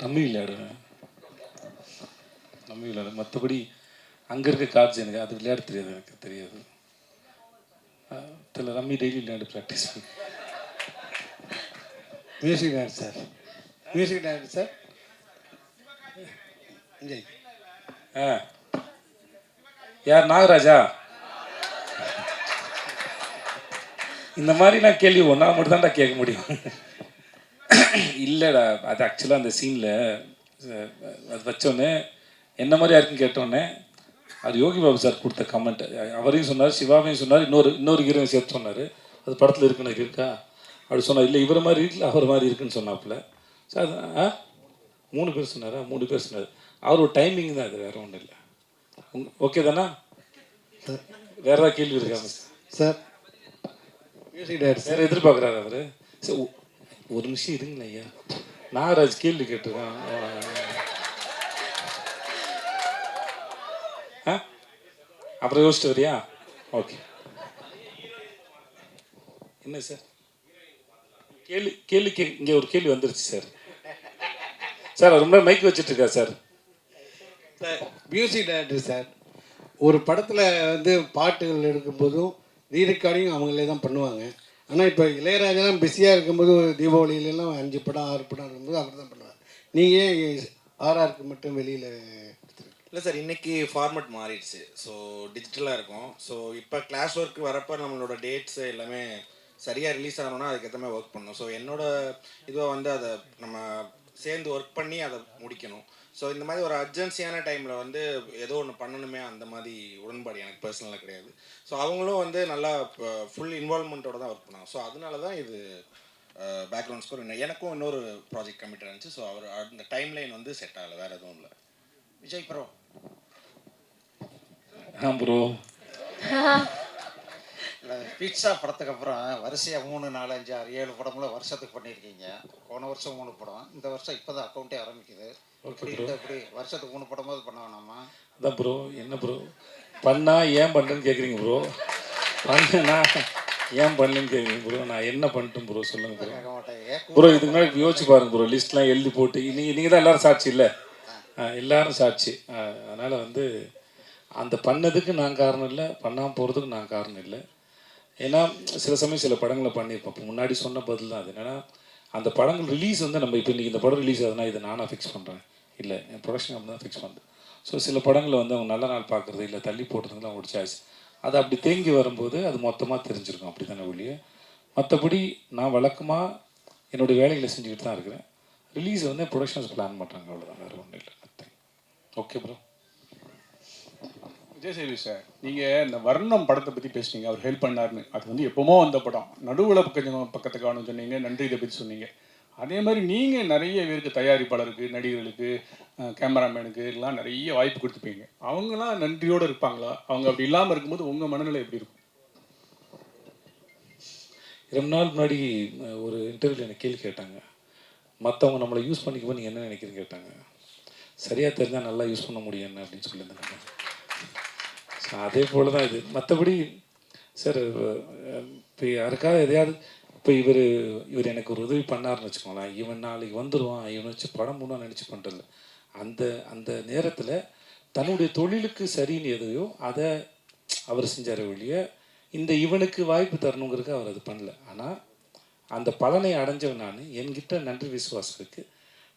Rummy விளையாடுவேன் தமிழ் விளையாடுவேன் மற்றபடி அங்கே இருக்க கார்ட்ஸ் எனக்கு அது விளையாட தெரியாது எனக்கு தெரியாது. தெரியல ரம்மி டெய்லி விளையாடு ப்ராக்டிஸ் பண்ணி. Music dance sir music dance sir Vijay ஆ. யார் நாகராஜா? இந்த மாதிரி நான் கேள்வி ஒன்றா மட்டும் தான்டா கேட்க முடியும். இல்லைடா அது ஆக்சுவலாக அந்த சீனில் அது வச்சோன்னே என்ன மாதிரி யாருக்கும் கேட்டோன்னே அது யோகி பாபு சார் கொடுத்த கமெண்ட் அவரையும் சொன்னார் சிவாவையும் சொன்னார் இன்னொரு இன்னொரு ஹீரோயின் சேர்த்து சொன்னார். அது படத்தில் இருக்குன்னு இருக்கா? அப்படி சொன்னார். இல்லை இவர் மாதிரி இருக்குல்ல அவர் மாதிரி இருக்குன்னு சொன்னாப்புல. சார் அது ஆ? மூணு பேர் சொன்னாரா? மூணு பேர் சொன்னார். அவர் ஒரு டைமிங் தான் அது வேற ஒன்றும் இல்லை. ஓகே தானா? வேற ஏதாவது கேள்வி இருக்காங்க சார் மியூசிக் டைரக்டர் வேற எதிர்பார்க்குறாரு அவர்? சரி ஒரு நிமிஷம் இருங்கள ஐயா. நாகராஜ் கேள்வி கேட்டுருக்கான். ஆ. அப்புறம் யோசிச்சு வரியா? ஓகே. என்ன சார்? கேள்வி கேள்வி கே இங்கே ஒரு கேள்வி வந்துருச்சு சார். சார் ரொம்ப மைக் வச்சுட்டு இருக்கா sir? Sir music director sir. ஒரு படத்தில் வந்து பாட்டுகள் எடுக்கும்போதும் ரீரெக்கார்டிங் அவங்களே தான் பண்ணுவாங்க. ஆனால் இப்போ இளையராஜெல்லாம் பிஸியாக இருக்கும்போது தீபாவளியிலலாம் அஞ்சு படம் ஆறு படம் இருக்கும்போது அவர் தான் பண்ணுவார் நீங்கள் ஆர்ஆருக்கு மட்டும் வெளியில் இல்லை சார் இன்றைக்கி ஃபார்மேட் மாறிடுச்சு. ஸோ டிஜிட்டலாக இருக்கும். ஸோ இப்போ கிளாஸ் ஒர்க் வரப்போ நம்மளோட டேட்ஸ் எல்லாமே சரியாக ரிலீஸ் ஆகணும்னா அதுக்கேற்ற மாதிரி ஒர்க் பண்ணணும். ஸோ என்னோட இதுவாக வந்து அதை நம்ம சேர்ந்து ஒர்க் பண்ணி அதை முடிக்கணும். ஸோ இந்த மாதிரி ஒரு அர்ஜென்சியான டைமில் வந்து ஏதோ ஒன்று பண்ணணுமே அந்த மாதிரி உடன்பாடு எனக்கு பர்சனலாக கிடையாது. ஸோ அவங்களும் வந்து நல்லா ஃபுல் இன்வால்மெண்ட்டோட தான் ஒர்க் பண்ணாங்க. ஸோ அதனால தான் இது பேக்ரவுண்ட் ஸ்கோர் எனக்கும் இன்னொரு ப்ராஜெக்ட் கமிட் இருந்துச்சு. ஸோ அவர் அந்த டைம் லைன் வந்து செட் ஆகலை வேறு எதுவும் இல்லை. விஜய் ப்ரோ ஆ ப்ரோ பிட்சா படத்துக்கு அப்புறம் வரிசையாக மூணு நாலு அஞ்சு ஆறு ஏழு படங்களும் வருஷத்துக்கு பண்ணியிருக்கீங்க. போன வருஷம் மூணு படம். இந்த வருஷம் இப்போ தான் அக்கௌண்ட்டே ஆரம்பிக்குது. இப்படி வருஷத்துக்கு மூணு படமாவது பண்ண வேணாமா? அதான் ப்ரோ என்ன ப்ரோ பண்ணா ஏன் பண்ணுறேன்னு கேட்குறீங்க ப்ரோ பண்ணனா ஏன் பண்ணலன்னு கேட்குறீங்க ப்ரோ நான் என்ன பண்ணிட்டேன் ப்ரோ சொல்லுங்க ப்ரோ ப்ரோ இதுக்கு முன்னாடி யோசிச்சு பாருங்க ப்ரோ லிஸ்ட்லாம் எழுதி போட்டு. நீங்கள் நீங்கள் தான் எல்லாரும் சாட்சி இல்லை? எல்லாரும் சாட்சி. அதனால் வந்து அந்த பண்ணதுக்கு நான் காரணம் இல்லை பண்ணாமல் போகிறதுக்கு நான் காரணம் இல்லை. ஏன்னா சில சமயம் சில படங்களை பண்ணியிருப்போம். இப்போ முன்னாடி சொன்ன பதில் தான் அது. என்னன்னா அந்த படங்கள் ரிலீஸ் வந்து நம்ம இப்போ இன்றைக்கி இந்த படம் ரிலீஸ் ஆகுதுன்னா இதை நானாக ஃபிக்ஸ் பண்ணுறேன் இல்லை என் ப்ரொடக்ஷன் அப்படி தான் ஃபிக்ஸ் பண்ணுது. ஸோ சில படங்களை வந்து அவங்க நல்ல நாள் பார்க்குறது இல்லை தள்ளி போடுறதுலாம் அவங்களோட சாய்ஸ் அது அப்படி தேங்கி வரும்போது அது மொத்தமாக தெரிஞ்சிருக்கும் அப்படி தானே ஒழிய? மற்றபடி நான் வழக்கமாக என்னுடைய வேலைகளை செஞ்சுக்கிட்டு தான் இருக்கிறேன். ரிலீஸ் வந்து ப்ரொடக்ஷன்ஸ் பிளான் பண்ணுறாங்க அவ்வளோதான் வேறு ஒன்றும் இல்லை. ஓகே ப்ரோ விஜய் சேவி சார் நீங்கள் இந்த வர்ணம் படத்தை பற்றி பேசுனீங்க அவர் ஹெல்ப் பண்ணாருன்னு. அது வந்து எப்போமோ வந்த படம். நடுவில் பக்கம் பக்கத்தை காணும் சொன்னீங்க நன்றி இதை பற்றி சொன்னீங்க. அதே மாதிரி நீங்கள் நிறைய பேருக்கு தயாரிப்பாளருக்கு நடிகர்களுக்கு கேமராமேனுக்கு எல்லாம் நிறைய வாய்ப்பு கொடுத்துப்பீங்க அவங்களாம் நன்றியோடு இருப்பாங்களா? அவங்க அப்படி இல்லாமல் இருக்கும்போது உங்கள் மனநிலை எப்படி இருக்கும்? ரொம்ப நாள் முன்னாடி ஒரு இன்டர்வியூவில் எனக்கு கேள்வி கேட்டாங்க. மற்றவங்க நம்மளை யூஸ் பண்ணிக்கும்போது நீங்கள் என்ன நினைக்கிறீங்க கேட்டாங்க. சரியாக தெரிஞ்சால் நல்லா யூஸ் பண்ண முடியும் என்ன அப்படின்னு சொல்லியிருந்தாங்க. ஸோ அதே போல் தான் இது மற்றபடி சார் இப்போ யாருக்காவது எதையாவது இப்போ இவர் இவர் எனக்கு ஒரு உதவி பண்ணாருன்னு வச்சுக்கோங்களேன். இவன் நாளைக்கு வந்துடுவான் இவனை வச்சு படம் மூணாக நினச்சி பண்ணுறது அந்த அந்த நேரத்தில் தன்னுடைய தொழிலுக்கு சரின்னு எதையோ அதை அவர் செஞ்சார் ஒழிய இந்த இவனுக்கு வாய்ப்பு தரணுங்கிறதுக்கு அவர் அது பண்ணல. ஆனால் அந்த பலனை அடைஞ்சவன் நான். என்கிட்ட நன்றி விசுவாசம் இருக்குது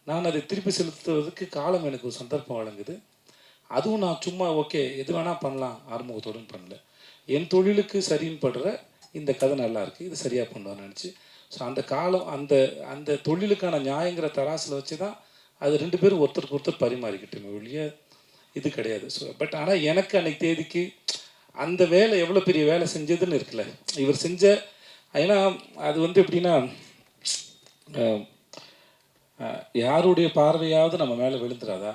நான் அதை திருப்பி செலுத்துவதற்கு காலம் எனக்கு ஒரு சந்தர்ப்பம் வழங்குது. அதுவும் நான் சும்மா ஓகே எது வேணால் பண்ணலாம். ஆறுமுகத்தோடும் பண்ணல. என் தொழிலுக்கு சரின்னு படுற இந்த கதை நல்லா இருக்குது இது சரியாக பண்ணுவான்னு நினச்சி. ஸோ அந்த காலம் அந்த அந்த தொழிலுக்கான நியாயங்கிற தராசில் வச்சு தான் அது ரெண்டு பேரும் ஒருத்தருக்கு ஒருத்தர் பரிமாறிக்கிட்டோமே ஒழிய இது கிடையாது. ஸோ பட் ஆனால் எனக்கு அன்னைக்கு தேதிக்கு அந்த வேலை எவ்வளோ பெரிய வேலை செஞ்சதுன்னு இருக்குல்ல. இவர் செஞ்ச ஏன்னா அது வந்து எப்படின்னா யாருடைய பார்வையாவது நம்ம மேலே விழுந்துடாதா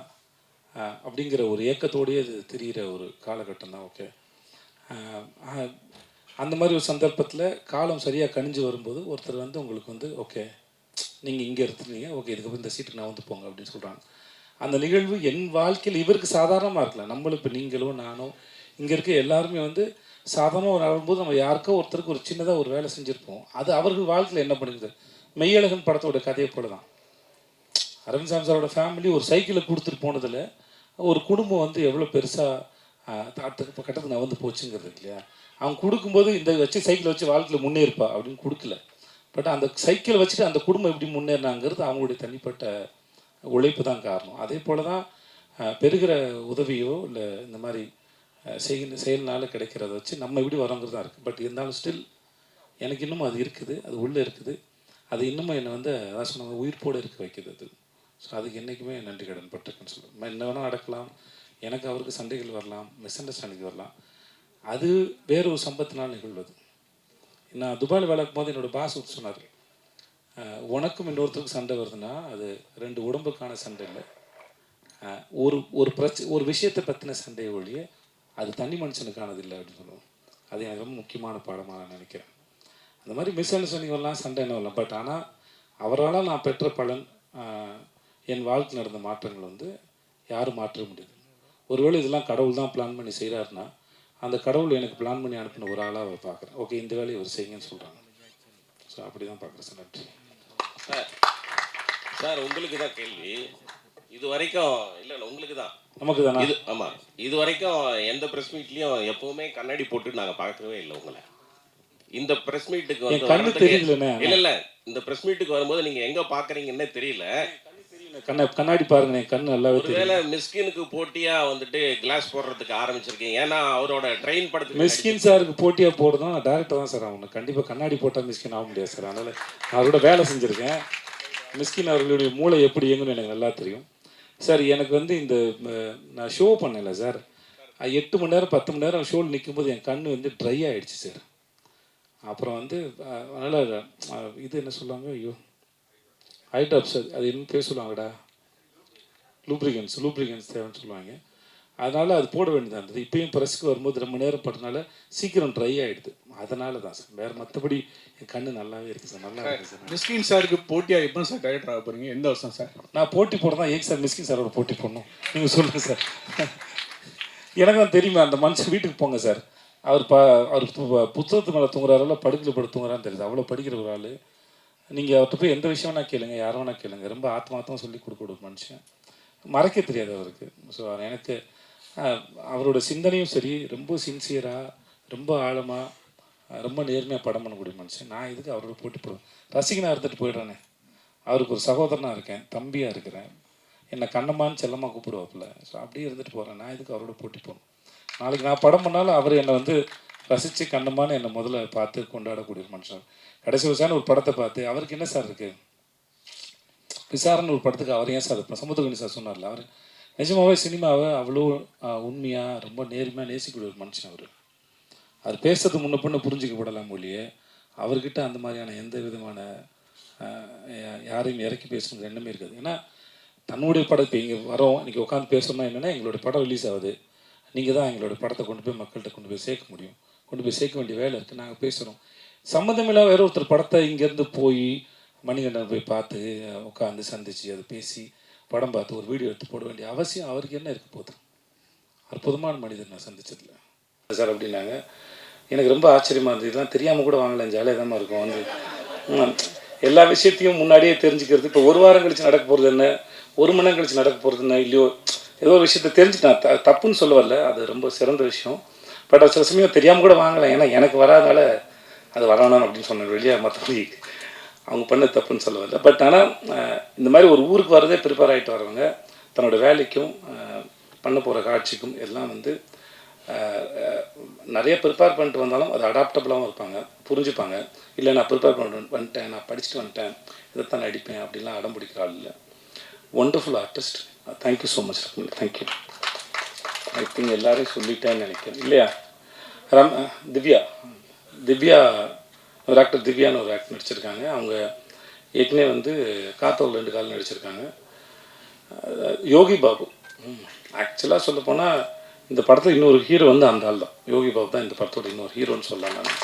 அப்படிங்கிற ஒரு ஏக்கத்தோடையே அது தெரிகிற ஒரு காலகட்டம் தான். ஓகே அந்த மாதிரி ஒரு சந்தர்ப்பத்தில் காலம் சரியாக கணிஞ்சு வரும்போது ஒருத்தர் வந்து உங்களுக்கு வந்து ஓகே நீங்கள் இங்கே இருந்துருந்தீங்க ஓகே இதுக்கப்புறம் இந்த சீட்டுக்கு நான் வந்து போங்க அப்படின்னு சொல்கிறாங்க அந்த நிகழ்வு என் வாழ்க்கையில் இவருக்கு சாதாரணமாக இருக்கலாம் நம்மளும் இப்போ நீங்களோ நானோ இங்கே இருக்க எல்லாருமே வந்து சாதாரணமாக நடக்கும்போது நம்ம யாருக்கோ ஒருத்தருக்கு ஒரு சின்னதாக ஒரு வேலை செஞ்சுருப்போம். அது அவர்கள் வாழ்க்கையில் என்ன பண்ணுது மெய்யழகன் படத்தோட கதையை போல தான் அரவிந்த் சாமி சாரோட ஃபேமிலி ஒரு சைக்கிளை கொடுத்துட்டு போனதில் ஒரு குடும்பம் வந்து எவ்வளோ பெருசாக அடுத்த கட்டத்துக்கு நான் வந்து போச்சுங்கிறது இல்லையா? அவன் கொடுக்கும்போது இந்த வச்சு சைக்கிளை வச்சு வாழ்க்கையில் முன்னேறுப்பா அப்படின்னு கொடுக்கல. பட் அந்த சைக்கிளை வச்சுட்டு அந்த குடும்பம் எப்படி முன்னேறினாங்கிறது அவங்களுடைய தனிப்பட்ட உழைப்பு தான் காரணம். அதே போல் தான் பெறுகிற உதவியோ இல்லை இந்த மாதிரி அஹ், செய்கிற செயல்னால கிடைக்கிறத வச்சு நம்ம எப்படி வரோங்கிறது தான் இருக்குது பட் இருந்தாலும் ஸ்டில் எனக்கு இன்னமும் அது இருக்குது அது உள்ளே இருக்குது. அது இன்னமும் என்னை வந்து அதான் சொன்னாங்க உயிர்ப்போடு இருக்க வைக்கிறது அது. ஸோ அதுக்கு என்றைக்குமே நன்றி கடன் பட்டிருக்குன்னு சொல்லுவேன் என்ன வேணால் நடக்கலாம். எனக்கு அவருக்கு சண்டைகள் வரலாம் மிஸ் அண்டர்ஸ்டாண்டிங் வரலாம். அது வேற ஒரு சம்பத்தினால் நிகழ்வது. நான் துபாயில் வேலை போது என்னோட பாஸ் சொன்னார் உனக்கும் இன்னொருத்தருக்கும் சண்டை வருதுன்னா அது ரெண்டு உடம்புக்கான சண்டை இல்லை. ஒரு ஒரு பிரச்ச ஒரு விஷயத்தை பற்றின சண்டையை ஒழிய அது தனி மனுஷனுக்கானது இல்லை அப்படின்னு சொல்லுவோம். அது எனக்கு ரொம்ப முக்கியமான பாடமாக நான் நினைக்கிறேன். அந்த மாதிரி மிஸ் அண்டர்ஸ்டாண்டிங்லாம் சண்டை என்ன வரலாம் பட் ஆனால் அவரால் நான் பெற்ற பலன் என் வாழ்க்கையில் நடந்த மாற்றங்கள் வந்து யாரும் மாற்ற முடியாது. ஒருவேளை இதெல்லாம் கடவுள் தான் பிளான் பண்ணி செய்கிறாருன்னா அந்த கடவுள் எனக்கு பிளான் பண்ணி அனுப்பின ஒரு ஆளாக அவர் பார்க்குறேன். ஓகே இந்த வேலையை ஒரு செய்யுங்கன்னு சொல்கிறாங்க ஸோ அப்படி தான் பார்க்குறேன் சார் நன்றி. சார் சார் உங்களுக்கு தான் கேள்வி. இது வரைக்கும் இல்லை இல்லை உங்களுக்கு தான். நமக்கு தானே? இது ஆமாம் இது வரைக்கும் எந்த ப்ரெஸ் மீட்லேயும் எப்பவுமே கண்ணாடி போட்டு நாங்கள் பார்க்கவே இல்லை உங்களை. இந்த ப்ரெஸ் மீட்டுக்கு வந்து. இல்ல இல்ல. இந்த ப்ரெஸ் மீட்டுக்கு வரும்போது நீங்க எங்க பாக்குறீங்கன்னே தெரியல. கண்ணை கண்ணாடி பாருங்க என் கண் நல்லாவே ஒருவேளை மிஸ்கினுக்கு போட்டியா வந்துட்டு கிளாஸ் போடுறதுக்கு ஆரம்பிச்சிருக்கீங்க. ஏன்னா அவரோட ட்ரெயின் படத்துக்கு மிஸ்கின் சாருக்கு போட்டியாக போடுறதும் டேரக்டர் தான் சார் ஆகணும். கண்டிப்பாக கண்ணாடி போட்டால் மிஸ்கின் ஆக முடியாது சார். அதனால் நான் அவரோட வேலை செஞ்சுருக்கேன். மிஸ்கின் அவர்களுடைய மூளை எப்படி இயங்குன்னு எனக்கு நல்லா தெரியும். சார் எனக்கு வந்து இந்த நான் ஷோ பண்ணல சார். எட்டு மணி நேரம் பத்து மணி நேரம் ஷோவில் நிற்கும்போது என் கண் வந்து ட்ரை ஆயிடுச்சு சார். அப்புறம் வந்து அதனால் இது என்ன சொல்லுவாங்க? ஐயோ. ஹைட்ராப்ஸ் அது என்ன பேர் சொல்லுவாங்கடா. லூப்ரிகன்ஸ் லூப்ரிகன்ஸ் தேவைன்னு சொல்லுவாங்க. அதனால் அது போட வேண்டியதாக இருந்தது. இப்பயும் ப்ரெஸ்க்கு வரும்போது ரொம்ப நேரம் பட்டனால சீக்கிரம் ட்ரை ஆகிடுது அதனால தான் சார். வேறு மற்றபடி என் கண்ணு நல்லாவே இருக்குது சார். நல்லா இருக்குது சார். மிஸ்கின் சாருக்கு போட்டியா எப்போ சார் டைரக்டர் ஆக போறீங்க? எந்த வருஷம் சார்? நான் போட்டி போட தான் ஏன் சார் மிஸ்கின் சாரோட போட்டி போடணும்? நீங்கள் சொல்லுங்கள் சார். எனக்கு தான் தெரியுமா அந்த மனுஷன் வீட்டுக்கு போங்க சார். அவர் ப அவர் புத்தகத்து மேலே தூங்குறாருல படுக்கையில் படுத்து தூங்குறான்னு தெரியுது. அவ்வளோ படிக்கிற ஒரு ஆள். நீங்கள் அவர்கிட்ட போய் எந்த விஷயம் கேளுங்க யாரை வேணா கேளுங்க. ரொம்ப ஆத்மாத்தமாக சொல்லி கொடுக்க ஒரு மனுஷன். மறைக்க தெரியாது அவருக்கு. ஸோ எனக்கு அவரோட சிந்தனையும் சரி ரொம்ப சின்சியராக ரொம்ப ஆழமாக ரொம்ப நேர்மையாக படம் பண்ணக்கூடிய மனுஷன். நான் இதுக்கு அவரோட போட்டி போடுவேன்? ரசிகனாக இருந்துட்டு போயிடுறேனே. அவருக்கு ஒரு சகோதரனாக இருக்கேன் தம்பியாக இருக்கிறேன். என்னை கண்ணம்மான்னு செல்லமாக கூப்பிடுவாப்புல. ஸோ அப்படியே இருந்துட்டு போகிறேன் நான் இதுக்கு அவரோட போட்டி போகணும் நாளைக்கு நான் படம் பண்ணாலும் அவர் என்னை வந்து ரசித்து கண்ணம்மான்னு என்னை முதல்ல பார்த்து கொண்டாடக்கூடிய ஒரு மனுஷன். கடைசி விசாரணை ஒரு படத்தை பார்த்து அவருக்கு என்ன சார் இருக்குது விசாரணை ஒரு படத்துக்கு அவர் ஏன் சார் சமுத்திரகணி சார் சொன்னார்ல அவர். நிஜமாகவே சினிமாவை அவ்வளோ உண்மையாக ரொம்ப நேர்மையாக நேசிக்கூடிய ஒரு மனுஷன் அவர். அவர் பேசுறது முன்ன பொண்ணு புரிஞ்சிக்கப்படலாம் ஒழிய அவர்கிட்ட அந்த மாதிரியான எந்த விதமான யாரையும் இறக்கி பேசணுங்கிற எண்ணமே இருக்காது. ஏன்னா தன்னுடைய படம் இப்போ இங்கே வரோம் இன்றைக்கி உட்காந்து பேசணும்னா என்னென்னா எங்களோட படம் ரிலீஸ் ஆகுது. நீங்கள் தான் எங்களோட படத்தை கொண்டு போய் மக்கள்கிட்ட கொண்டு போய் சேர்க்க முடியும். கொண்டு போய் சேர்க்க வேண்டிய வேலை இருக்குது நாங்கள் பேசுகிறோம் சம்மந்தமில்லாத வேற ஒருத்தர் படத்தை இங்கேருந்து போய் மணிகண்டன் போய் பார்த்து உட்காந்து சந்திச்சு அதை பேசி படம் பார்த்து ஒரு வீடியோ எடுத்து போட வேண்டிய அவசியம் அவருக்கு என்ன இருக்க போகுது? அற்புதமான மனிதர் நான் சந்திச்சதில்ல சார் அப்படின்னாங்க. எனக்கு ரொம்ப ஆச்சரியமாக இருந்தது. இதெல்லாம் தெரியாமல் கூட வாங்கலாம் ஜாலியாக தான் இருக்கும். வந்து எல்லா விஷயத்தையும் முன்னாடியே தெரிஞ்சுக்கிறது. இப்போ ஒரு வாரம் கழிச்சு நடக்க போகிறது என்ன? ஒரு மணி நேரம் கழிச்சு நடக்க போகிறது என்ன? இல்லையோ ஏதோ ஒரு விஷயத்தை தெரிஞ்சுட்டேன். த தப்புன்னு சொல்ல வரல. அது ரொம்ப சிறந்த விஷயம். பட் சில சமயம் தெரியாமல் கூட வாங்கலாம். ஏன்னா எனக்கு வராதனால அது வரணும் அப்படின்னு சொன்னேன் வெளியே மற்றபடி அவங்க பண்ண தப்புன்னு சொல்ல வரல. பட் ஆனால் இந்த மாதிரி ஒரு ஊருக்கு வரதே ப்ரிப்பேர் ஆகிட்டு வரவங்க தன்னோட வேலைக்கும் பண்ண போகிற காட்சிக்கும் எல்லாம் வந்து நிறைய ப்ரிப்பேர் பண்ணிட்டு வந்தாலும் அது அடாப்டபுளாகவும் இருப்பாங்க புரிஞ்சுப்பாங்க. இல்லை நான் ப்ரிப்பேர் பண்ண வந்துட்டேன் நான் படிச்சுட்டு வந்துட்டேன் இதைத்தான் நடிப்பேன் அப்படிலாம் அடம் பிடிக்கிற ஆள் இல்லை. Wonderful artist thank you so much thank you I think எல்லாரையும் சொல்லிட்டேன்னு நினைக்கிறேன். இல்லையா? ரம் திவ்யா. திவ்யா ஒரு ஆக்டர் திவ்யான்னு ஒரு ஆக்டர் நடிச்சிருக்காங்க. அவங்க ஏற்கனவே வந்து காத்தோல் ரெண்டு கால் நடிச்சிருக்காங்க. யோகி பாபு. ஆக்சுவலாக சொல்ல போனால் இந்த படத்தில் இன்னொரு ஹீரோ வந்து அந்த ஆள் தான். யோகி பாபு தான் இந்த படத்தோட இன்னொரு ஹீரோன்னு சொல்லலாம் நான்.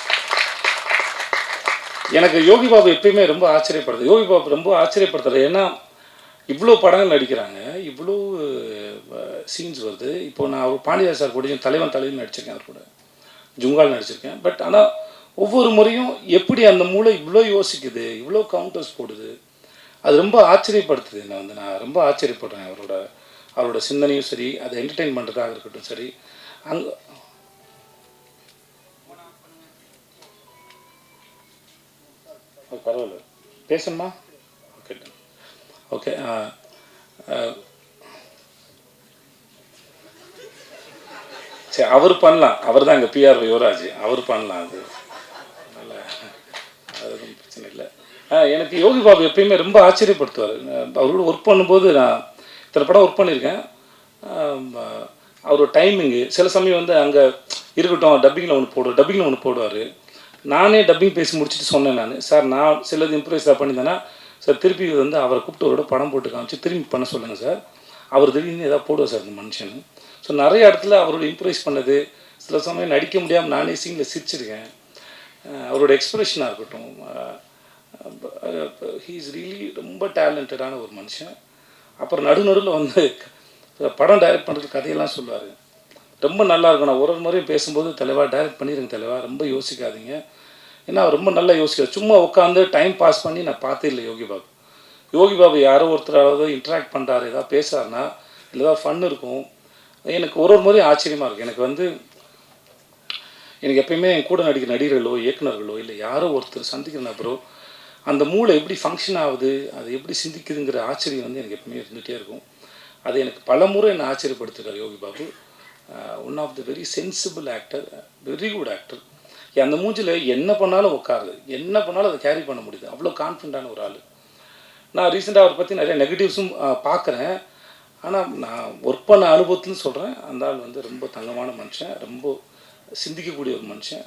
எனக்கு யோகி பாபு எப்பயுமே ரொம்ப ஆச்சரியப்படுது. யோகி பாபு ரொம்ப ஆச்சரியப்படுத்துறது ஏன்னா இவ்வளோ படங்கள் நடிக்கிறாங்க இவ்வளோ சீன்ஸ் வருது. இப்போ நான் அவர் பாண்டியா சார் கூட தலைவன் தலைவன் நடிச்சிருக்கேன் அவர் கூட. ஜுங்கால் நடிச்சிருக்கேன். பட் ஆனால் ஒவ்வொரு முறையும் எப்படி அந்த மூளை இவ்வளோ யோசிக்குது இவ்வளோ கவுண்டர்ஸ் போடுது அது ரொம்ப ஆச்சரியப்படுத்துது. என்னை வந்து நான் ரொம்ப ஆச்சரியப்படுறேன் அவரோட அவரோட சிந்தனையும் சரி அதை என்டர்டெயின் பண்ணுறதாக இருக்கட்டும் சரி. அங்கே பரவாயில்ல. பேசணுமா? ஓகே ஓகே uh, uh, சரி அவர் பண்ணலாம். அவர் தான் இங்கே பிஆர் யுவராஜ். அவர் பண்ணலாம் அது. அதனால் அது ஒன்றும் பிரச்சனை இல்லை. ஆ, எனக்கு யோகி பாபு எப்பயுமே ரொம்ப ஆச்சரியப்படுத்துவார். அவரோட ஒர்க் பண்ணும்போது நான் இத்தனை படம் ஒர்க் பண்ணியிருக்கேன். அவரோட டைமிங்கு சில சமயம் வந்து அங்கே இருக்கட்டும் டப்பிங்கில் ஒன்று போடுவார் டப்பிங்கில் ஒன்று போடுவார். நானே டப்பிங் பேசி முடிச்சுட்டு சொன்னேன் நான். சார் நான் சிலது இம்ப்ரூவைஸாக பண்ணியிருந்தேன்னா சார் திருப்பி வந்து அவரை கூப்பிட்டு அவரோட படம் போட்டு காமிச்சு திரும்பி பண்ண சொல்லுங்கள் சார் அவர் திடீர்னு ஏதாவது போடுவார் சார் இந்த மனுஷன். ஸோ நிறைய இடத்துல அவரோட இம்ப்ரெஸ் பண்ணது சில சமயம் நடிக்க முடியாமல் நானே சீனில் சிரிச்சிருக்கேன். அவரோட எக்ஸ்பிரஷனாக இருக்கட்டும் ஹீ இஸ் ரியலி ரொம்ப டேலண்டடான ஒரு மனுஷன். அப்புறம் நடு நடுவில் வந்து படம் டைரக்ட் பண்ணுறது கதையெல்லாம் சொல்லுவார். ரொம்ப நல்லா இருக்கும். நான் ஒரு ஒரு முறையும் பேசும்போது தலைவா டைரக்ட் பண்ணிடுங்க தலைவா. ரொம்ப யோசிக்காதீங்க. ஏன்னா ரொம்ப நல்லா யோசிக்கிறார். சும்மா உட்காந்து டைம் பாஸ் பண்ணி நான் பார்த்தே இல்லை யோகி பாபு. யோகி பாபு யாரோ ஒருத்தராவது இன்ட்ராக்ட் பண்ணுறாரு ஏதாவது பேசுறாருன்னா இல்லை ஏதாவது ஃபன் இருக்கும். எனக்கு ஒரு ஒரு முறையும் ஆச்சரியமாக இருக்கும் எனக்கு வந்து எனக்கு எப்பயுமே என் கூட நடிக்கிற நடிகர்களோ இயக்குனர்களோ இல்லை யாரோ ஒருத்தர் சந்திக்கிற நபரோ அந்த மூளை எப்படி ஃபங்க்ஷன் ஆகுது அது எப்படி சிந்திக்குதுங்கிற ஆச்சரியம் வந்து எனக்கு எப்பவுமே இருந்துகிட்டே இருக்கும். அது எனக்கு பல முறை என்னை ஆச்சரியப்படுத்துகிறார் Yogi Babu. One of the very sensible actor very good actor அந்த மூஞ்சில் என்ன பண்ணாலும் உட்காருது என்ன பண்ணாலும் அதை கேரி பண்ண முடியுது. அவ்வளோ கான்ஃபிடண்ட்டான ஒரு ஆள். நான் ரீசெண்டாக அவரை பற்றி நிறைய நெகட்டிவ்ஸும் பார்க்குறேன். ஆனால் நான் ஒர்க் பண்ண அனுபவத்துன்னு சொல்கிறேன் அந்த ஆள் வந்து ரொம்ப தங்கமான மனுஷன். ரொம்ப சிந்திக்கக்கூடிய ஒரு மனுஷன்.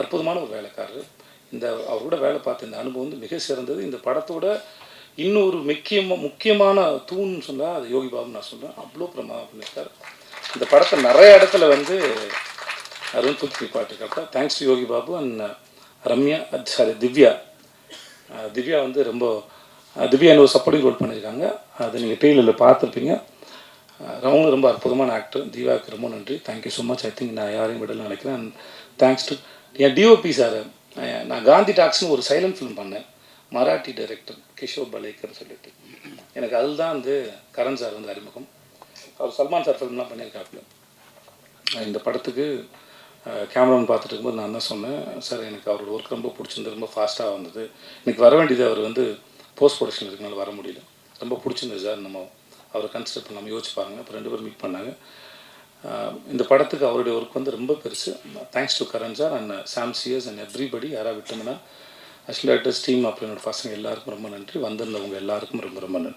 அற்புதமான ஒரு வேலைக்காரர். இந்த அவரோட வேலை பார்த்த இந்த அனுபவம் வந்து மிக சிறந்தது. இந்த படத்தோட இன்னொரு முக்கியமாக முக்கியமான தூண்னு சொன்னால் அது யோகி பாபு நான் சொல்கிறேன் அவ்வளோ பிரமாதம் பண்ணியிருக்கார். இந்த படத்தை நிறைய இடத்துல வந்து அருண் தூக்கி பாட்டுக்கப்ப thanks to Yogi Babu and uh, Ramya uh, sorry Divya. Uh, Divya வந்து ரொம்ப திவ்யா என்ன ஒரு சப்போர்ட்டிங் ரோல் பண்ணியிருக்காங்க. அதை நீங்கள் டெய்லரில் பார்த்துருப்பீங்க. அஹ் அவங்களும் ரொம்ப அற்புதமான ஆக்டர் திவ்யாவுக்கு ரொம்ப நன்றி. Thank you so much I think நான் யாரையும் விடல நினைக்கிறேன். அண்ட் தேங்க்ஸ் டு என் டிஓபி சார் நான் காந்தி டாக்ஸ்னு ஒரு சைலண்ட் ஃபிலிம் பண்ணேன். மராட்டி டைரக்டர் கிஷோர் பலேக்கர் சொல்லிட்டு. எனக்கு அதில் தான் வந்து கரண் சார் வந்து அறிமுகம். அவர் சல்மான் சார் ஃபிலிம்லாம் பண்ணியிருக்காப்புல. இந்த படத்துக்கு கேமராமேன் பார்த்துட்டு இருக்கும்போது நான் தான் சொன்னேன் சார் எனக்கு அவரோட ஒர்க் ரொம்ப பிடிச்சிருந்து ரொம்ப ஃபாஸ்ட்டாக வந்தது. எனக்கு வர வேண்டியது அவர் வந்து போஸ்ட் ப்ரொடக்ஷன் இருக்கனால வர முடியல. ரொம்ப பிடிச்சிருந்தது சார் நம்ம அவரை கன்சிடர் பண்ணாமல் யோசிச்சு பாருங்க. அப்போ ரெண்டு பேரும் மீட் பண்ணாங்க. இந்த படத்துக்கு அவருடைய ஒர்க் வந்து ரொம்ப பெருசு. Thanks to Karan sir and Sam cheers and everybody யாராவது விட்டோம்னா அஸ்லாட்டஸ் டீம் அப்புறம் என்னோட பசங்க எல்லாருக்கும் ரொம்ப நன்றி. வந்திருந்தவங்க எல்லாருக்கும் ரொம்ப ரொம்ப நன்றி.